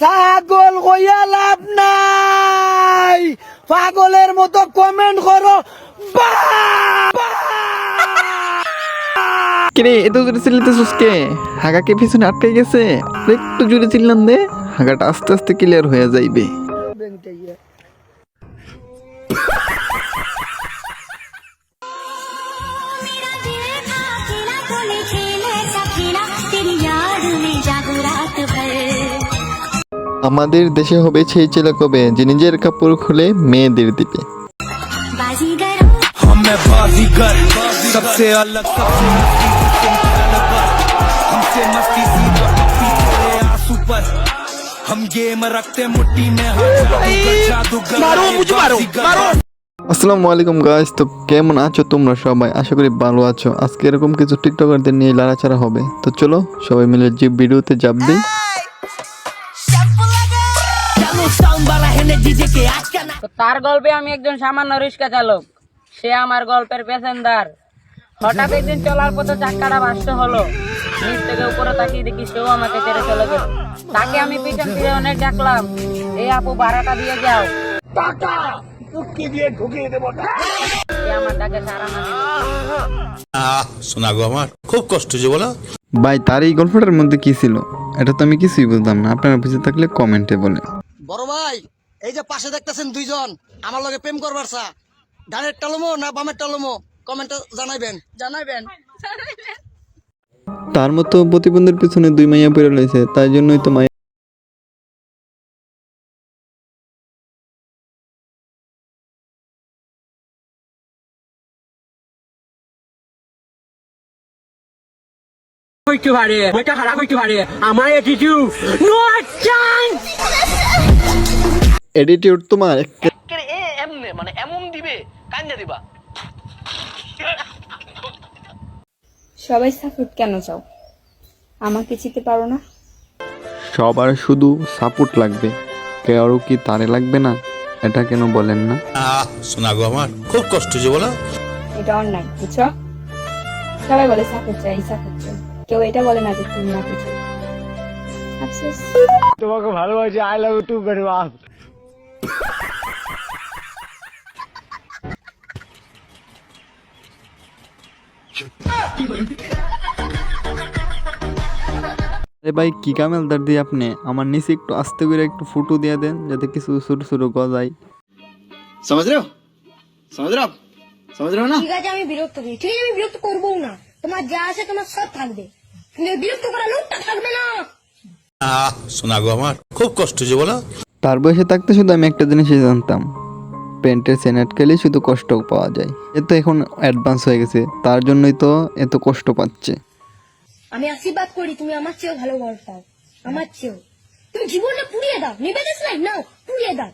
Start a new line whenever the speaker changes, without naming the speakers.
ছাগল কইয়া লাভ নাই। পাগলের মতো কমেন্ট করো।
কিরে এত জোরে হাগা কে? পিছনে আটকে গেছে। একটু জোরে চিল্লান দে। হাগাটা আস্তে আস্তে ক্লিয়ার হয়ে যাইবে। আমাদের দেশে হবে সেই ছেলে কবে? যে নিজের কাপড় খুলে মেয়েদের দিবে আসসালামু আলাইকুম গাইস তো কেমন আছো তোমরা সবাই? আশা করি ভালো আছো। আজকে এরকম কিছু টিকটকারদের নিয়ে লড়াচাড়া হবে। তো চলো সবাই মিলে যে ভিডিওতে
যাবি তার গল্পে আমি একজন সামান্য রিক্সা চালক। সে আমার গল্পের প্যাসেঞ্জার। হঠাৎ একদিন চলার পথে চাক্কাটা বাস্ত হলো। নিচ থেকে উপরে তাকিয়ে দেখি সেও আমাকে ছেড়ে চলে গেল। তাকে আমি পিছন ফিরে অনেক ডাকলাম এই আপু ভাড়াটা দিয়ে যাও। সে আমার ডাকে সারা না দিল।
আহ শোনা গো আমার খুব কষ্ট যে বলো।
ভাই তার এই গল্পটার মধ্যে কি ছিল? এটা তো আমি কিছুই বুঝলাম না। আপনারা বুঝে থাকলে কমেন্টে বলে
বড় ভাই এই যে পাশে দেখতেছেন দুইজন আমার লগে প্রেম করবার চা। ডানের টালমো না বামের টালমো কমেন্টে জানাইবেন। জানাইবেন।
তার মতো প্রতিবন্ধীর পিছনে দুই মাইয়া পড়ে রয়েছে তাই জন্যই তো মাইয়া
হইতে পারে ওইটা খারাপ হইতে পারে আমার অ্যাটিটিউড নো চান্স
এডিটিউড তোমার। একে-
সবাই সাপোর্ট কেন চাও? আমাকে চিনতে পারো না?
সবার শুধু সাপোর্ট লাগবে। কেউ কি তারে লাগবে না? এটা কেন বলেন না?
আহ শোনা গো আমার খুব কষ্ট যে বলো।
এটা অন্যায় বুঝছ? সবাই বলে সাপোর্ট চাই সাপোর্ট চাই। কেউ এটা বলে না যে তুমি চাই আফসোস।
তোমাকে ভালোবাসি I love you too very
আরে ভাই কি কামেলদার দিয়ে আপনি? আমার নিচে একটু আস্তে করে একটু ফুটো দিয়ে দেন যাতে কিছু ছোট ছোট গজায়।
সমাজ রে সমাজ রে সমাজ রে না?
ঠিক আছে আমি বিরক্ত করি ঠিক আছে আমি বিরক্ত করব না। তোমার যা আছে তোমার সব থাকবে। কিন্তু বিরক্ত করা লোকটা থাকবে না।
শোনা গো আমার খুব কষ্ট যে বলো।
তার বয়সে থাকতে শুধু আমি একটা জিনিসই জানতাম। প্যান্টের চেন আটকালে শুধু কষ্ট পাওয়া যায়। এ তো এখন অ্যাডভান্স হয়ে গেছে, তার জন্যই তো এত কষ্ট পাচ্ছে।
আমি আশীর্বাদ করি, তুমি আমার চেয়েও ভালো ঘর পাও, আমার চেয়েও। তুমি জীবনটা পুড়িয়ে দাও, নিবে না নাও, পুড়িয়ে দাও।